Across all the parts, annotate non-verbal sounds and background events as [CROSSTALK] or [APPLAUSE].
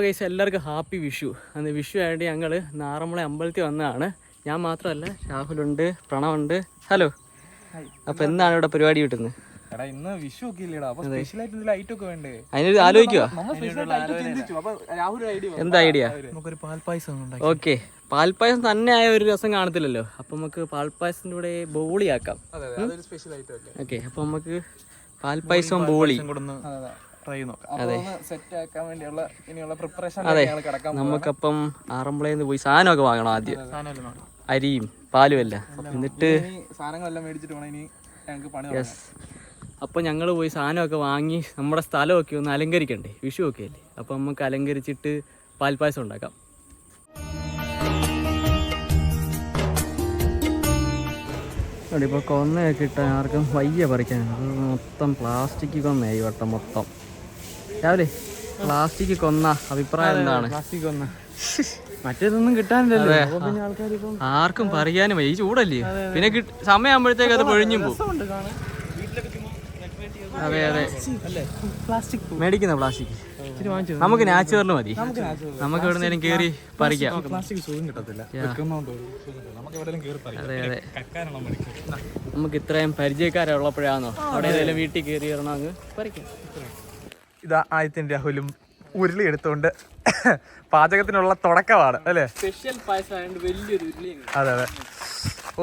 അപ്പോൾ കഴിച്ച എല്ലാവർക്കും ഹാപ്പി വിഷു. അന്ന് വിഷു ആയിട്ട് ഞങ്ങൾ നാറമ്പളെ അമ്പലത്തിൽ വന്നതാണ്. ഞാൻ മാത്രമല്ല രാഹുലുണ്ട് പ്രണവുണ്ട്. ഹലോ അപ്പോൾ എന്താണ് ഇവിടെ പരിപാടി കിട്ടുന്നത്? എടാ ഇന്ന് വിഷു ഒക്കെ ഇല്ലടാ. അപ്പൊ സ്പെഷ്യൽ ആയിട്ട് എന്തെങ്കിലും ഐറ്റം ഒക്കെ വേണ്ടേ? അതിനൊരു ആലോചിക്കുക നമ്മൾ സ്പെഷ്യൽ ആയിട്ട് ചിന്തിച്ചു. അപ്പൊ രാഹുൽ ഐഡിയ എന്താ ഐഡിയ നമുക്കൊരു പാൽപ്പായസം ഉണ്ടാക്കി. ഓക്കെ പാൽപ്പായസം തന്നെ ആയ ഒരു രസം കാണത്തില്ലല്ലോ. അപ്പൊ നമുക്ക് പാൽപായസത്തിന്റെ കൂടെ ബോളി ആക്കാം അതെ. അതെ അതൊരു സ്പെഷ്യൽ ഐറ്റം ഒക്കെ. ഓക്കെ അപ്പൊ നമുക്ക് പാൽപ്പായസവും ബോളി. കൊടുന്ന് ട്രൈ നോക്കാം. അപ്പൊ ഒന്ന് സെറ്റ് ആക്കാൻ വേണ്ടിയുള്ള ഇനിയുള്ള പ്രിപ്പറേഷൻ അതെ. നമുക്കപ്പം ആറന്മുളയിൽ നിന്ന് പോയി സാധനമൊക്കെ വാങ്ങണം ആദ്യം. അരിയും പാലും എല്ലാം. എന്നിട്ട് സാധനങ്ങളെല്ലാം മേടിച്ചിട്ട് വേണം ഇനി ഞങ്ങൾക്ക് പണി തുടങ്ങാൻ. അപ്പോൾ ഞങ്ങൾ പോയി സാധനമൊക്കെ വാങ്ങി നമ്മുടെ സ്ഥലമൊക്കെ ഒന്ന് അലങ്കരിക്കണ്ടേ? വിഷു ഒക്കെ അല്ലേ? അപ്പോൾ നമുക്ക് അലങ്കരിച്ചിട്ട് പാൽപ്പായസം ഉണ്ടാക്കാം. അവിടെ ഇപ്പോൾ കൊന്നയൊക്കെ ഇട്ട ആർക്കും വയ്യ പറിക്കാൻ മൊത്തം പ്ലാസ്റ്റിക് കൊന്നയായി ഈ വട്ടം മൊത്തം. രാവിലെ പ്ലാസ്റ്റിക് കൊന്ന അഭിപ്രായം എന്താണ്? പ്ലാസ്റ്റിക് കൊന്ന. [LAUGHS] മറ്റേതൊന്നും കിട്ടാനില്ലല്ലോ. ആർക്കും പറയാനും ഈ ചൂടല്ലേ? പിന്നെ സമയമാകുമ്പോഴത്തേക്ക് അത് പൊഴിഞ്ഞും പോകും അതെ അതെ. പ്ലാസ്റ്റിക് മേടിക്കുന്ന പ്ലാസ്റ്റിക് നമുക്ക് നാച്ചുറൽ മതി. നമുക്ക് എവിടെ നേരം കേറി പറിക്കാം. നമുക്ക് അതെ അതെ. ഇത്രയും പരിചയക്കാരുള്ളപ്പോഴാണോ അവിടെ ഏതെങ്കിലും വീട്ടിൽ കയറി വരണം അങ്ങ്? പറിക്കാം. ഇതാ ആദ്യത്തെ രാഹുലും ഉരുളി എടുത്തുകൊണ്ട് പാചകത്തിനുള്ള തുടക്കമാണ് അല്ലേ? സ്പെഷ്യൽ വലിയൊരു ഉരുളി അതെ അതെ. ഓ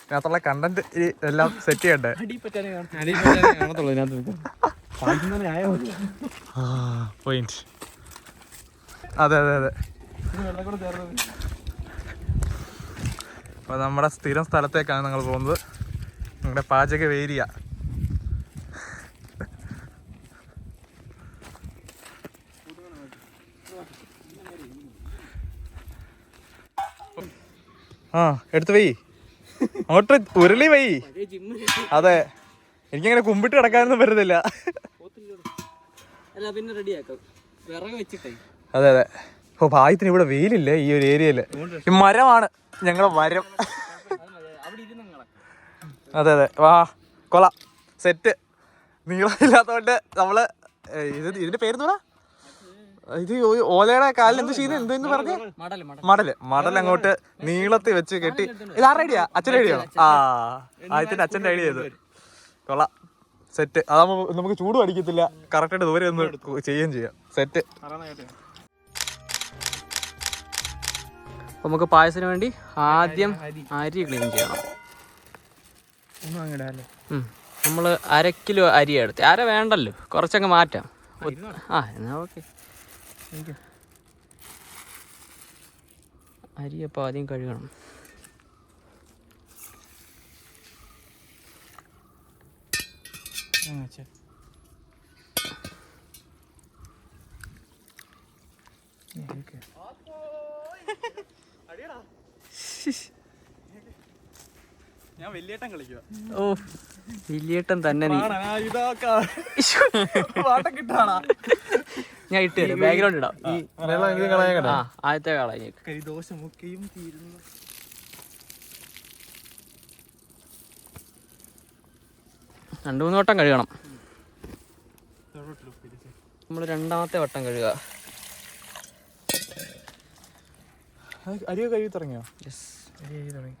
ഇതിനകത്തുള്ള കണ്ടന്റ് എല്ലാം സെറ്റ് ചെയ്യണ്ടേ? പോയിന്റ് അതെ അതെ അതെ. അപ്പൊ നമ്മുടെ സ്ഥിരം സ്ഥലത്തേക്കാണ് നിങ്ങൾ പോകുന്നത്. നിങ്ങളുടെ പാചക വേരിയ ആ എടുത്ത് വൈ അങ്ങോട്ട് ഉരുളി വൈ അതെ. എനിക്കങ്ങനെ കുമ്പിട്ട് കിടക്കാനൊന്നും പറ്റുന്നില്ല അല്ല പിന്നെ റെഡിയാക്കാം. വിറക് വെച്ചിട്ടേ. അതെ അതെ. ഓ ഭാഗ്യത്തിന് ഇവിടെ വെയിലില്ലേ ഈ ഒരു ഏരിയയിൽ. ഈ മരമാണ് ഞങ്ങളെ മരം. അതെ അതെ. വാ കൊള. സെറ്റ്. നീളമില്ലാത്തോണ്ട് നമ്മൾ ഇത് ഇതിന്റെ പേര് തോന്നാ ഇത് ഓലയുടെ കാലിൽ എന്ത് ചെയ്യുന്നത് എന്തെന്ന് പറഞ്ഞേ? മടൽ മടൽ മടൽ. മടൽ അങ്ങോട്ട് നീളത്തിൽ വെച്ച് കെട്ടി. ഇത് ആരുടെ ഐഡിയ? അച്ഛന്റെ ഐഡിയ ആ ആദ്യത്തിന്റെ അച്ഛന്റെ ഐഡിയ ഇത്. കൊള്ളാം സെറ്റ് അതാകുമ്പോ നമുക്ക് ചൂട് അടിക്കത്തില്ല. കറക്റ്റായിട്ട് ദൂരെ ഒന്ന് ചെയ്യുകയും ചെയ്യാം. സെറ്റ് നമുക്ക് പായസത്തിന് വേണ്ടി ആദ്യം അരി ക്ലീൻ ചെയ്യണം. നമ്മൾ അര കിലോ അരി എടുത്ത്. അര വേണ്ടല്ലോ. കുറച്ചങ്ങ് മാറ്റാം. ആ എന്നാ ഓക്കെ. അരി അപ്പോൾ ആദ്യം കഴുകണം. ഞാൻ വലിയേട്ടൻ കളിക്കുക ഓ വലിയേട്ടൻ തന്നെ നീ. ഞാൻ ഇട്ട് തരാം ബാക്ക്ഗ്രൗണ്ട് ഇടാം. ഈ ആ ആദ്യത്തെ കളഞ്ഞു കരിദോഷമൊക്കെയും തീരുന്നു. രണ്ടു മൂന്ന് വട്ടം കഴുകണം. നമ്മൾ രണ്ടാമത്തെ വട്ടം കഴുക. അരിയൊക്കെ കഴുകി തുടങ്ങിയോ? യെസ് അരി കഴുകി തുടങ്ങി.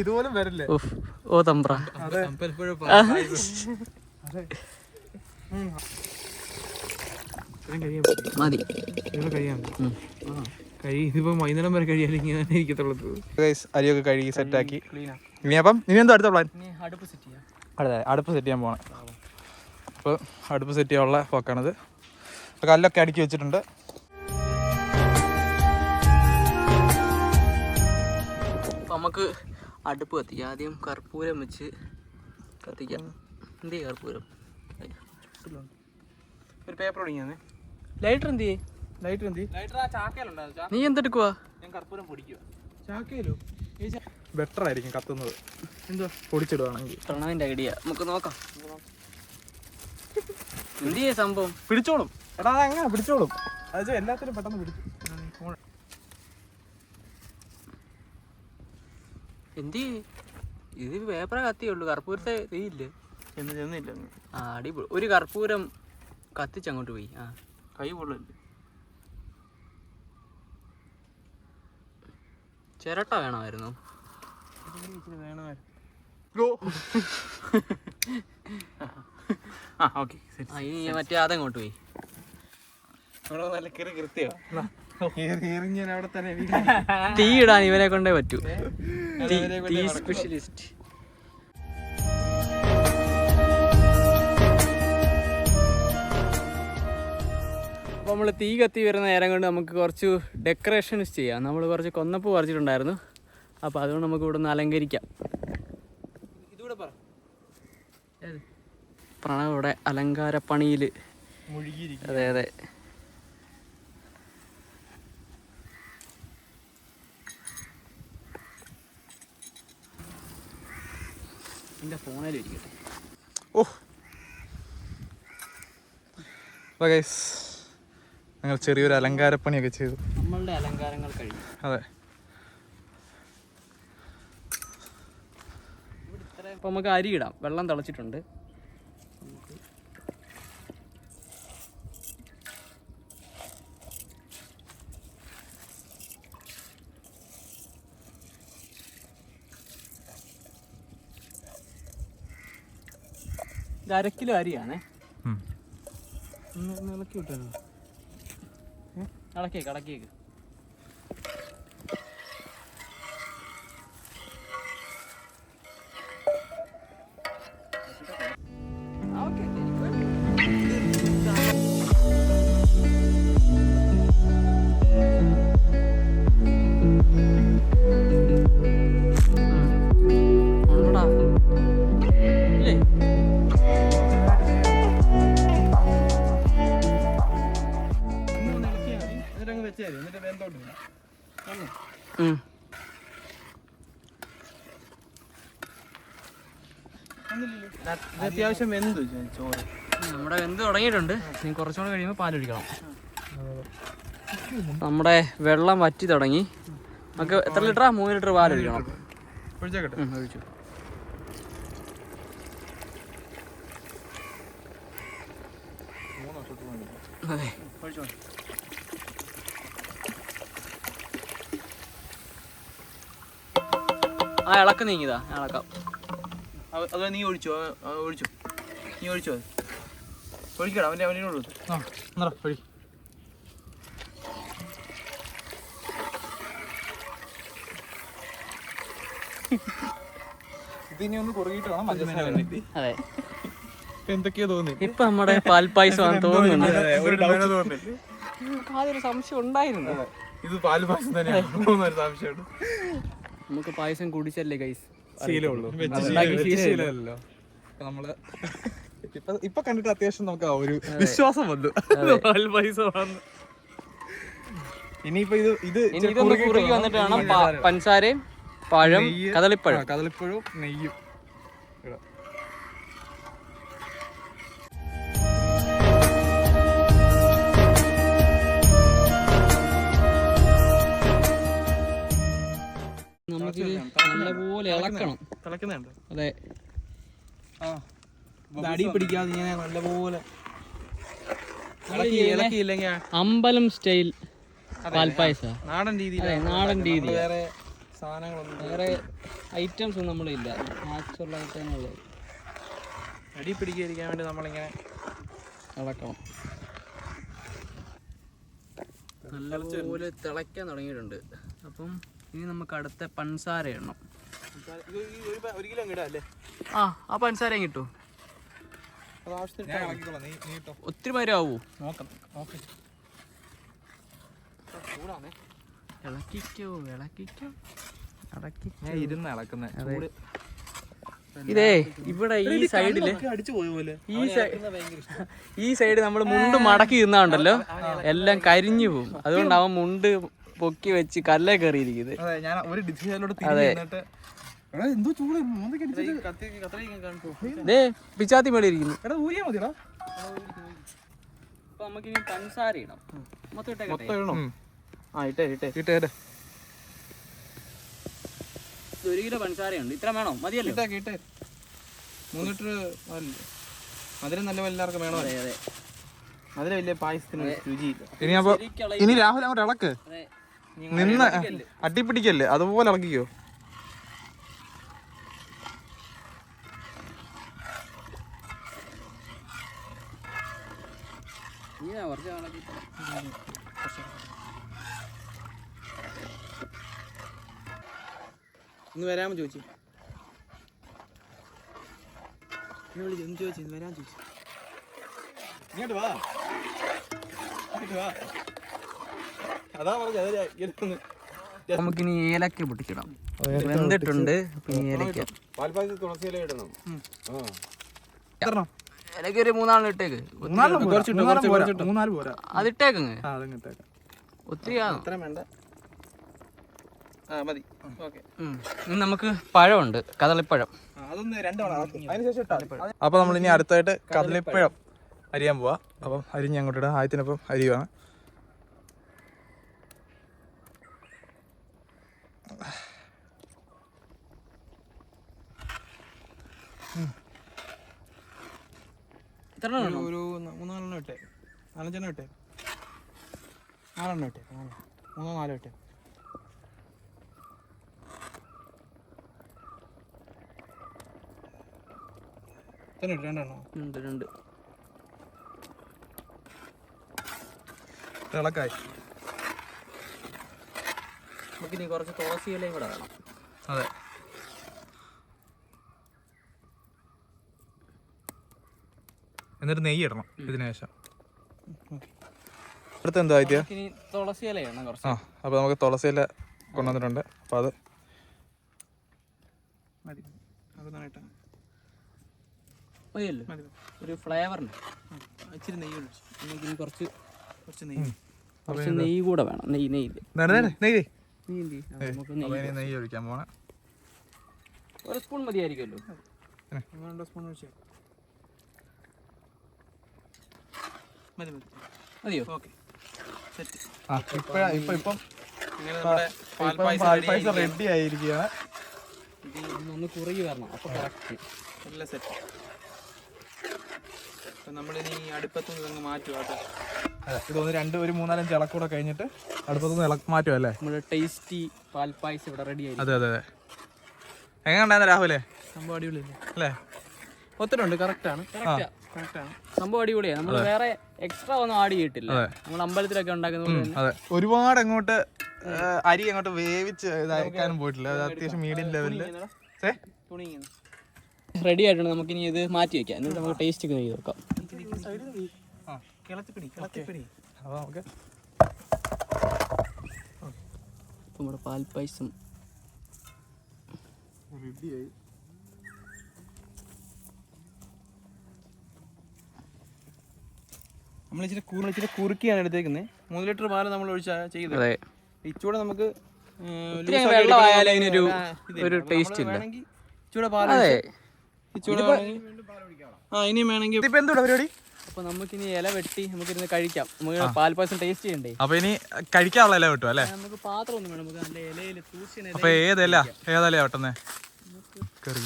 ഇതുപോലും വരില്ലേ. ഓ തമ്പ്ര. അതെ. മതി. ഇതിപ്പോ വൈകുന്നേരം വരെ അരിയൊക്കെ കഴുകി സെറ്റാക്കി. ഇനി അപ്പം ഇനി എന്താ അടുത്ത പ്ലാൻ അടുപ്പ് സെറ്റ് ചെയ്യാം. അതെ അടുപ്പ് സെറ്റ് ചെയ്യാൻ പോകണം അപ്പോൾ അടുപ്പ് സെറ്റ് ചെയ്യാനുള്ള പോക്കാണിത് കല്ലൊക്കെ അടുക്കി വെച്ചിട്ടുണ്ട്. നമുക്ക് അടുപ്പ് കത്തിക്കാം. ആദ്യം കർപ്പൂരം വെച്ച് കത്തിക്കാം. എന്ത് ചെയ്യാം കർപ്പൂരം? ഒരു പേപ്പർ ഒടിങ്ങാന്ന് ലൈറ്റർ എന്ത് ലൈറ്റർ എന്തി ലൈറ്റർ ആ ചാക്കയിലുണ്ടായിരുന്നു നീ എന്തെടുക്കുവാ? ഞാൻ കർപ്പൂരം പൊടിക്കുക ചാക്കയിലോ ബെറ്റർ ആയിരിക്കും കത്തുന്നത്. എന്തോ പൊടിച്ചിടുവാണെങ്കിൽ. പ്രണവിന്റെ ഐഡിയ. നമുക്ക് നോക്കാം. എന്ത് ചെയ്യേ സംഭവം? പിടിച്ചോളും. എടാ അങ്ങനെ പിടിച്ചോളും? അത് എല്ലാത്തിനും പെട്ടെന്ന് പിടിച്ചു. എന്തി ഇത് പേപ്പറ കത്തിയുള്ളൂ. കർപ്പൂരത്തെ തീയില്ലേ എന്ന് ചെന്നില്ല ആ അടിപൊളി. ഒരു കർപ്പൂരം കത്തിച്ചങ്ങോട്ട് പോയി. ആ. കൈ പൊള്ളല്ലേ? ചിരട്ട വേണമായിരുന്നു. ആ ഓക്കെ ഇനി മറ്റേ അതങ്ങോട്ട് പോയി. നല്ല കയറി കൃത്യോ എറിഞ്ഞാൽ അവിടെ തന്നെ തീ ഇടാൻ ഇവനെ കൊണ്ടേ പറ്റൂ. തീ സ്പെഷ്യലിസ്റ്റ് അപ്പോൾ നമ്മൾ തീ കത്തി വരുന്ന നേരം കൊണ്ട് നമുക്ക് കുറച്ച് ഡെക്കറേഷൻസ് ചെയ്യാം. നമ്മൾ കുറച്ച് കൊന്നപ്പ് പറിച്ചിട്ടുണ്ടായിരുന്നു. അപ്പോൾ അതുകൊണ്ട് നമുക്ക് ഇവിടെ നിന്ന് അലങ്കരിക്കാം. ഇതുകൂടെ പറ. പ്രണവ് ഇവിടെ അലങ്കാരപ്പണിയിൽ. മുഴുകിയിരിക്കും അതെ അതെ. എന്റെ ഫോണിൽ ഇരിക്കട്ടെ. ഓ. ഗൈസ് ഞങ്ങൾ ചെറിയൊരു അലങ്കാരപ്പണിയൊക്കെ ചെയ്തു. നമ്മളുടെ അലങ്കാരങ്ങൾ കഴിഞ്ഞു. അതെ. അപ്പോൾ നമുക്ക് അരി ഇടാം. വെള്ളം തിളച്ചിട്ടുണ്ട്. ഇത് അര കിലോ അരിയാണേ. ഇളക്കി വിട്ടാലോ ഇളക്കിയേക്ക് ഇളക്കിയേക്ക് അത്യാവശ്യം വെന്ത് ചോറ്. നമ്മുടെ വെന്ത് തുടങ്ങിയിട്ടുണ്ട്. ഇനി കുറച്ചുകൂടെ കഴിയുമ്പോൾ പാലൊഴിക്കണം നമ്മുടെ വെള്ളം വറ്റി തുടങ്ങി. നമുക്ക് എത്ര ലിറ്ററാ? മൂന്ന് ലിറ്റർ പാലൊഴിക്കണം ഒഴിച്ചേക്കട്ടെ. ഒഴിച്ചു. അതെ. ആ ഇളക്ക നീങ്ങിയതാ. ഇളക്കാം. അത് നീ ഒഴിച്ചോ ഒഴിച്ചോ. നീ ഒഴിച്ചോ ഒഴിക്കടാ അവന്റെ അവനോട് ആ എന്നാ ഒഴി. ഇതിനി ഒന്ന് വേണം മഞ്ഞ അതെ. എന്തൊക്കെയോ തോന്നി ഇപ്പൊ നമ്മുടെ പാൽപ്പായസമാണെന്ന് തോന്നുന്നുണ്ട്. സംശയം ഉണ്ടായിരുന്നു. ഇത് പാൽ പായസം തന്നെയാണ് ഒരു സംശയമുണ്ട്. നമുക്ക് പായസം കുടിച്ചല്ലേ ഗൈസ് ശീലമുള്ളൂ ശീലമല്ലോ നമ്മൾ ഇപ്പൊ ഇപ്പൊ കണ്ടിട്ട് അത്യാവശ്യം നമുക്ക് ആ ഒരു വിശ്വാസം വന്നു. പൈസ വന്നു. ഇനിയിപ്പോ ഇത് ഇത് ഇനി ഇതൊന്ന് കുറുകി വന്നിട്ട് വേണം പ- പഞ്ചസാരയും പഴം. കദളിപ്പഴം. കദളിപ്പഴവും നെയ്യും. നല്ലപോലെ ഇളക്കണം. തിളക്കുന്നുണ്ടോ അതെ. അടി പിടിക്കാതെ ഇങ്ങനെ നല്ലപോലെ ഇളക്കിയില്ലെങ്കിൽ അമ്പലം സ്റ്റൈൽ പാൽപ്പായസ. നാടൻ രീതിയിൽ അതെ നാടൻ രീതി വേറെ സാധനങ്ങളൊന്നും വേറെ ഐറ്റംസ് ഒന്നും നമ്മളില്ല. നാച്ചുറൽ ആയിട്ടുള്ളത് അടി പിടിക്കാതിരിക്കാൻ വേണ്ടി നമ്മളിങ്ങനെ ഇളക്കണം. നല്ലപോലെ തിളയ്ക്കാൻ തുടങ്ങിയിട്ടുണ്ട്. അപ്പം ഇനി നമുക്ക് അടുത്ത പൻസാര ഇടണം ഒരു കിലോ ആ ആ കിട്ടും ഒത്തിരി മരമാവൂ നോക്കാം നോക്കി. ഇളക്കിക്കോ ഇളക്കിക്കോ. ഇളക്കി ഞാൻ ഇരുന്ന് ഇളക്കുന്നത് അതെ. ഇതേ ഇവിടെ ഈ സൈഡിൽ അടിച്ചു പോയ പോലെ. ഈ ഈ സൈഡ് നമ്മൾ മുണ്ട് മടക്കി ഇരുന്നാണ്ടല്ലോ എല്ലാം കരിഞ്ഞു പോകും. അതുകൊണ്ട് അവൻ മുണ്ട് പൊക്കി വെച്ച് കല്ലേ കയറിയിരിക്കുന്നത്. അതെ എടാ എന്തോ ചൂട്. ദേ പിച്ചാത്തി മേടി ഇരിക്കുന്നു. എടാ ഊരിയാ മതിടാ അപ്പൊ നമുക്ക് ഇനി പഞ്ചസാര ഇടാം മൊത്തം ഇട്ടേക്കട്ടെ ഇടണോ. ആ ഇട്ടേ ഇട്ടേ ഇട്ടേ ഇട്ടേ ഒരു കിലോ പഞ്ചസാരയുണ്ട് ഇത്ര വേണോ? മതിയല്ലോ. കിട്ടേ കിട്ടേ മൂന്ന് ലിറ്റർ മധുരം നല്ല എല്ലാവർക്കും വേണോ? അതെ അതെ. മധുരം വലിയ പായസത്തിന് രുചിയില്ല. ഇനി അപ്പൊ ഇനി രാഹുൽ അങ്ങോട്ട് ഇളക്ക്. അതെ. നിന്ന് അട്ടിപ്പിടിക്കല്ലേ അതുപോലെ ഇളക്കിക്കോ ഇങ്ങനെ കുറച്ച് നാളൊക്കെ ഇട്ടോ. ഇന്ന് വരാമോ ചോദിച്ചു? എന്നെ വിളിച്ചു ഒന്ന് ചോദിച്ചു ഇന്ന് വരാൻ ചോദിച്ചു? ഇങ്ങോട്ട് വാ. ഇങ്ങോട്ട് വാ. അതാ പറഞ്ഞത് നമുക്കിനി ഏലക്ക പൊട്ടിച്ചിടാം വെന്തിട്ടുണ്ട്. പിന്നെ ഏലക്ക. ഇടണം. ഏലക്ക ഒരു മൂന്നാളിന് ഇട്ടേക്ക്. അതിട്ടേക്കങ്ങ് ഒത്തിരി ആ മതി. ഓക്കെ. നമുക്ക് പഴമുണ്ട്. കദളിപ്പഴം. അതൊന്ന് രണ്ടു അപ്പൊ നമ്മൾ ഇനി അടുത്തായിട്ട് കദളിപ്പഴം അരിയാൻ പോവാ. അപ്പം അരിഞ്ഞ് അങ്ങോട്ട് ഇടാം. ആയത്തിനൊപ്പം അരിയുവാണ്? ഒരു മൂന്നാലെണ്ണം ഇട്ടേ. നാലഞ്ചെണ്ണം ഇട്ടേ. നാലെണ്ണം ഇട്ടേ. മൂന്നോ നാലോ ഇട്ടേ തന്നെ ഇട്ട് രണ്ടെണ്ണോ ഉണ്ട് തിളക്കായി നമുക്കിനി കുറച്ച് തുളസി ഇലയും കൂടെ വേണം. അതെ. എന്നിട്ട് നെയ്യ് ഇടണം ഇതിനുശേഷം അടുത്ത് എന്താ ഇനി തുളസി ഇല കുറച്ച്. ആ അപ്പോൾ നമുക്ക് തുളസിയില കൊണ്ടുവന്നിട്ടുണ്ട്. അപ്പോൾ അത് മതി അത് നന്നായിട്ട് മതിയല്ലോ ഒരു ഫ്ലേവറിന്. ഇച്ചിരി നെയ്യ് ഒഴിച്ചു. കുറച്ച് കുറച്ച് നെയ്യ്. കുറച്ച് നെയ്യ് കൂടെ വേണം. നെയ്യ് നെയ്യ് നെയ്യ് നെയ്യ് ഒഴിക്കാൻ പോണേ. ഒരു സ്പൂൺ മതിയായിരിക്കുമല്ലോ. രണ്ടോ സ്പൂൺ ഒഴിച്ചേ മതി മതി. മതിയോ? ഓക്കെ. സെറ്റ്. ആ ഇപ്പോഴാ ഇപ്പം ഇപ്പം റെഡി ആയിരിക്കുകയാണ്. ഒന്ന് കുറുകി വരണം. അപ്പോൾ കറക്റ്റ് എല്ലാം സെറ്റ് അപ്പം നമ്മളിനി അടുപ്പത്തുനിന്ന് ഇതങ്ങ് മാറ്റുക അതെ ഇതൊന്ന് രണ്ട് ഒരു മൂന്നാലഞ്ച് ഇളക്കൂടെ കഴിഞ്ഞിട്ട് അടുപ്പത്തുനിന്ന് ഇളക്ക് മാറ്റും അല്ലേ നമ്മുടെ ടേസ്റ്റി പാൽപ്പായസം ഇവിടെ റെഡി ആയി അതെ അതെ അതെ. എങ്ങനെ ഉണ്ടായിരുന്നു രാഹുലേ? സംഭവം അടിപൊളിയല്ലേ? അല്ലേ? ഒത്തിട്ടുണ്ട് കറക്റ്റാണ് കറക്റ്റാ കറക്റ്റാണ് സംഭവം അടിപൊളിയാണ്. നമ്മൾ വേറെ എക്സ്ട്രാ ഒന്നും ആഡ് ചെയ്തിട്ടില്ല. നമ്മൾ അമ്പലത്തിലൊക്കെ ഉണ്ടാക്കുന്ന അതെ. ഒരുപാട് അങ്ങോട്ട് അരി അങ്ങോട്ട് വേവിച്ച് ഇതാക്കാനും പോയിട്ടില്ല. അത് അത്യാവശ്യം മീഡിയം ലെവലിൽ തുണിങ്ങുന്നു തുണി റെഡി ആയിട്ടുണ്ട്. നമുക്കിനി ഇത് മാറ്റി വെക്കാം. എന്നിട്ട് നമുക്ക് ടേസ്റ്റ് ഒക്കെ ചെയ്ത് നോക്കാം. നമുക്ക് നമ്മുടെ പാൽപ്പായസം. റെഡിയായി. നമ്മൾ ഇച്ചിരി കൂറി ഇച്ചിരി കുറുക്കിയാണ് എടുത്തേക്കുന്നത് മൂന്ന് ലിറ്റർ പാൽ നമ്മൾ ഒഴിച്ചാ ചെയ്തത്. അതെ. ഇച്ചൂടെ നമുക്ക് വെള്ളം ആയാലും വെള്ളമായാലും അതിനൊരു ഒരു ടേസ്റ്റ് ഇല്ല. ഇച്ചൂടെ പാൽ ആ ഇനിയും വേണമെങ്കിൽ ഇപ്പൊ എന്തുവാ പരിപാടി? അപ്പൊ നമുക്കിനി ഇല വെട്ടി നമുക്കിരുന്ന് കഴിക്കാം. നമുക്ക് പാൽപ്പായസം ടേസ്റ്റ് ചെയ്യണ്ടേ? അപ്പൊ ഇനി കഴിക്കാനുള്ള ഇല കിട്ടും അല്ലേ? നമുക്ക് പാത്രം ഒന്നും വേണം നമുക്ക് നല്ല ഇലയിൽ അപ്പൊ ഏതല്ല ഏതല്ലേ വെട്ടുന്നേ? കറി.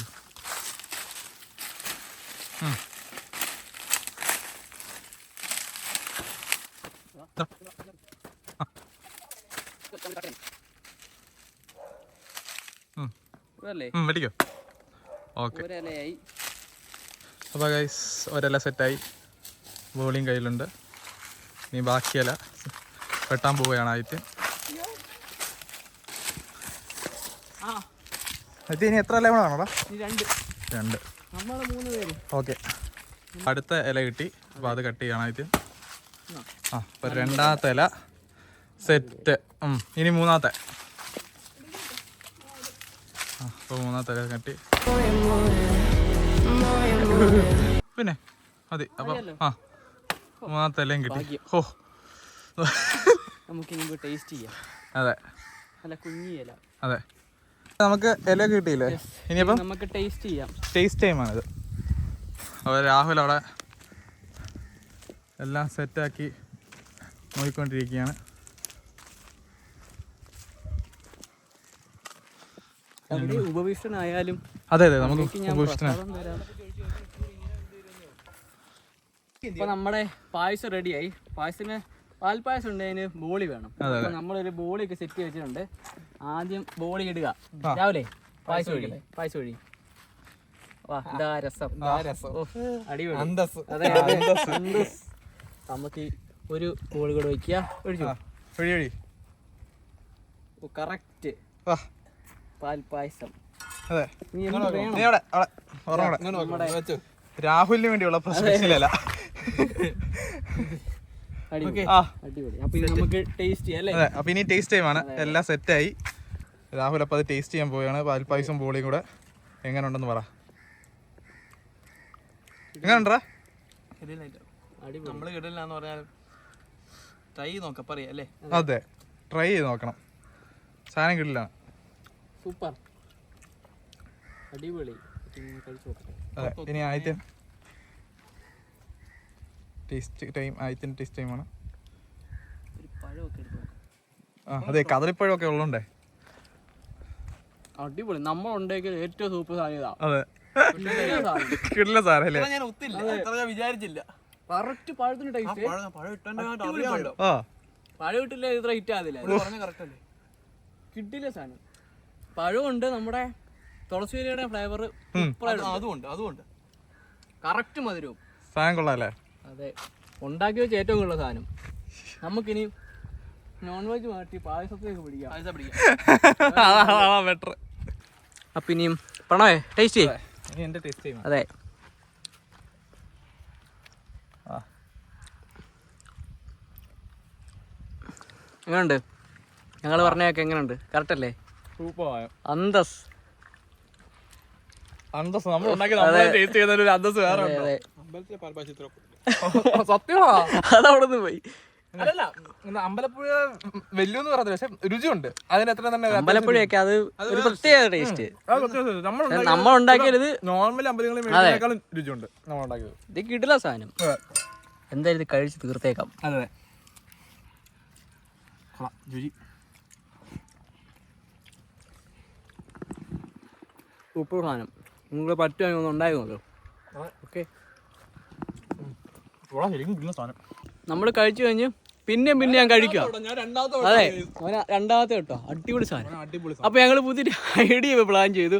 അല്ലേ വെട്ടിക്കോ. ഓക്കെ. അപ്പോൾ ഗൈസ് ഒരല സെറ്റായി. ബോളിയും കയ്യിലുണ്ട്. ഇനി ബാക്കിയല വെട്ടാൻ പോവുകയാണ് ആയിട്ട് അത് ഇനി എത്ര ഇല വേണോടാ രണ്ട്. ഓക്കെ. അടുത്ത ഇല കിട്ടി. അപ്പോൾ അത് കട്ട് ചെയ്യണം ആദ്യം ആ. അപ്പോൾ രണ്ടാമത്തെ ഇല സെറ്റ്. ഇനി മൂന്നാമത്തെ. ആ അപ്പോൾ മൂന്നാമത്തെ ഇല കട്ടി. പിന്നെ അതെ അപ്പൊ ആ മാത്രം കിട്ടി. ഓ നമുക്ക് ടേസ്റ്റ് ചെയ്യാം. അതെ. നല്ല കുഞ്ഞി അതെ. നമുക്ക് ഇല കിട്ടിയില്ലേ? ഇനിയിപ്പം നമുക്ക് ടേസ്റ്റ് ചെയ്യാം. ടേസ്റ്റ് ടൈമാണിത് അപ്പോൾ രാഹുൽ അവിടെ എല്ലാം സെറ്റാക്കി നോക്കിക്കൊണ്ടിരിക്കുകയാണ്. ഉപവിഷ്ടനായാലും അതെ അതെ നമുക്ക്. ഇപ്പൊ നമ്മുടെ പായസം റെഡിയായി. പായസത്തിന് പാൽപ്പായസം ഉണ്ട് അതിന് ബോളി വേണം. അപ്പൊ നമ്മളൊരു ബോളി ഒക്കെ സെറ്റ് വെച്ചിട്ടുണ്ട്. ആദ്യം ബോളി ഇടുക. രാവിലെ പായസം ഒഴി പായസം ഒഴി നമുക്ക് ഒരു ബോളി കൂടെ വയ്ക്കുക കറക്റ്റ് പാൽപ്പായസം. അതെ. നീ അവിടെ അവിടെ ഓർമ്മ രാഹുലിന് വേണ്ടിയുള്ള പ്രശ്നമില്ല അപ്പൊ ഇത് നമുക്ക് ടേസ്റ്റ് ചെയ്യാം അല്ലേ? അതെ അപ്പൊ ഇനി ടേസ്റ്റ് ടൈമാണ് എല്ലാം സെറ്റായി രാഹുൽ അപ്പൊ അത് ടേസ്റ്റ് ചെയ്യാൻ പോവുകയാണ്. പാൽപ്പായസം ബോളിയും കൂടെ. എങ്ങനെ ഉണ്ടെന്ന് പറ. എങ്ങനെ ഉണ്ടാ അടിപൊളി. നമ്മൾ കിടില്ലാന്ന് പറഞ്ഞാൽ ട്രൈ നോക്കാം പറയാം അല്ലേ? അതെ. ട്രൈ ചെയ്ത് നോക്കണം. സാധനം കിട്ടില്ല. സൂപ്പർ. അടിപൊളി. ഇനി ആദ്യത്തെ ടേസ്റ്റ് ടൈം ആദ്യത്തെ ടേസ്റ്റ് ടൈമാണ് ആ അതെ കദളിപ്പഴമൊക്കെ ഉള്ളതുകൊണ്ടേ. അടിപൊളി. നമ്മൾ ഉണ്ടാക്കിയ ഏറ്റവും സൂപ്പർ സാധനം ഇതാ. അതെ. കിട്ടില്ല സാറല്ലേ ഞാൻ ഒത്തില്ല. വിചാരിച്ചില്ല. കറക്റ്റ് പഴത്തിന് ടേസ്റ്റ് പഴം പഴം ഇട്ടെന്റെ അറിയാമല്ലോ ആ. പഴം ഇട്ടില്ല ഇത്ര ഹിറ്റ് അല്ലേ? കിട്ടില്ല സാധനം. പഴമുണ്ട് നമ്മുടെ തുളസിയിലയുടെ ഫ്ലേവർ അതുകൊണ്ട് അതുകൊണ്ട് കറക്റ്റ് മധുരവും. സാധനം കൊള്ളാല്ലേ? അതെ. ഉണ്ടാക്കി വെച്ച ഏറ്റവും കൂടുതൽ സാധനം. നമുക്കിനി നോൺ വെജ് മാറ്റി പായസത്തിലേക്ക് പിടിക്കാം. പായസം പിടിക്കാം. [LAUGHS] ബെറ്റർ അപ്പം ഇനിയും പ്രണവേ ടേസ്റ്റ് ചെയ്യും. എന്റെ ടേസ്റ്റ് ചെയ്യും. അതെ. എങ്ങനെയുണ്ട് ഞങ്ങൾ പറഞ്ഞൊക്കെ എങ്ങനെയുണ്ട് കറക്റ്റ് അല്ലേ? സൂപ്പർ അന്തസ്. അന്തസ് നമ്മൾ ഉണ്ടാക്കി നമ്മൾ ടേസ്റ്റ് ചെയ്യുന്ന ഒരു അന്തസ് വേറെ [LAUGHS] സത്യമാ? അതവിടെ നിന്ന് പോയി. അല്ലല്ല ഇന്ന് അമ്പലപ്പുഴ പറഞ്ഞത് പക്ഷെ രുചിയുണ്ട്. അതിന് എത്ര തന്നെ അമ്പലപ്പുഴയൊക്കെ അത് ഒരു പ്രത്യേക ടേസ്റ്റ് നമ്മൾ ഉണ്ടാക്കിയത് നോർമൽ രുചിയുണ്ട് നമ്മൾ ഉണ്ടാക്കിയത്. ഇത് കിടില സാധനം. എന്തായാലും ഇത് കഴിച്ച് തീർത്തേക്കാം. അതെ. രുചി. സൂപ്പർ സാധനം. നിങ്ങൾ പറ്റുമെങ്കിൽ ഒന്ന് ഉണ്ടായിരുന്നല്ലോ ഓക്കെ നമ്മൾ കഴിച്ചു കഴിഞ്ഞ് പിന്നെയും പിന്നെ ഞാൻ കഴിക്കാം ഞാൻ രണ്ടാമത്തെ അതെ അവന് രണ്ടാമത്തെ കേട്ടോ അടിപൊളി സാധനം. അടിപൊളി അപ്പൊ ഞങ്ങൾ പുതിയൊരു ഐഡിയ പ്ലാൻ ചെയ്തു.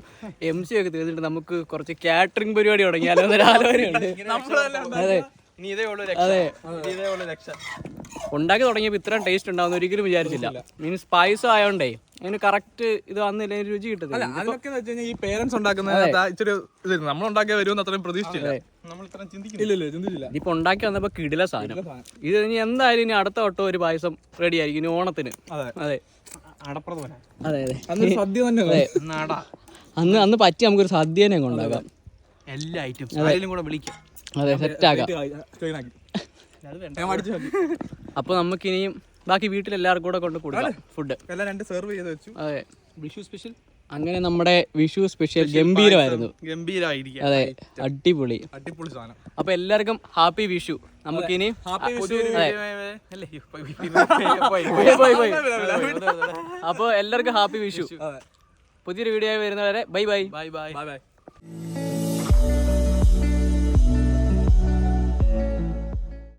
എം സി ഒക്കെ തീർന്നിട്ട് നമുക്ക് കുറച്ച് കാറ്ററിംഗ് പരിപാടി തുടങ്ങിയാലോ എന്നൊരു ആലോചനയുണ്ട്. അതെ. അതെ. ഉണ്ടാക്കി തുടങ്ങിയപ്പോൾ ഇത്രയും ടേസ്റ്റ് ഉണ്ടാവുന്ന ഒരിക്കലും വിചാരിച്ചില്ല. മീൻസ് പായസം ആയോണ്ടേ അതിന് കറക്റ്റ് ഇത് വന്നില്ല രുചി കിട്ടുന്നില്ല. അതിനൊക്കെ വെച്ച് കഴിഞ്ഞാൽ ഈ പേരൻസ് ഉണ്ടാക്കുന്ന ഇച്ചിരി ഇത് നമ്മൾ ഉണ്ടാക്കിയ വരുമെന്ന് അത്രയും പ്രതീക്ഷിച്ചില്ല. ഇതിപ്പോ ഉണ്ടാക്കി വന്നപ്പോ കിടില സാധനം. ഇത് ഇനി എന്തായാലും ഇനി അടുത്ത വട്ടം ഒരു പായസം റെഡി ആയിരിക്കും. ഇനി ഓണത്തിന്. അതെ. അതെ. അതെ സദ്യ തന്നെ അതെ. നാടാ. അന്ന് അന്ന് പറ്റി നമുക്കൊരു സദ്യ തന്നെ ഉണ്ടാക്കാം എല്ലാ ഐറ്റംസ് ആരെങ്കിലും കൂടെ വിളിക്കാം. അതെ സെറ്റ് ആക്കാം. അപ്പൊ നമുക്കിനിയും ബാക്കി വീട്ടിൽ എല്ലാവർക്കും കൂടെ കൊണ്ട് കൊടുക്കാം ഫുഡ് എല്ലാം രണ്ട് സെർവ് ചെയ്ത് വെച്ചു. അതെ. വിഷു സ്പെഷ്യൽ അങ്ങനെ നമ്മുടെ വിഷു സ്പെഷ്യൽ ഗംഭീരമായിരുന്നു. ഗംഭീരമായിരിക്കും അതെ അടിപൊളി. അടിപൊളി സാധനം. അപ്പൊ എല്ലാവർക്കും ഹാപ്പി വിഷു. നമുക്കിനി ഹാപ്പി അല്ലേ? പോയി, പോയി, പോയി. അപ്പൊ എല്ലാവർക്കും ഹാപ്പി വിഷു. പുതിയൊരു വീഡിയോ വരുന്നവരെ bye bye. Bye bye. Bye bye.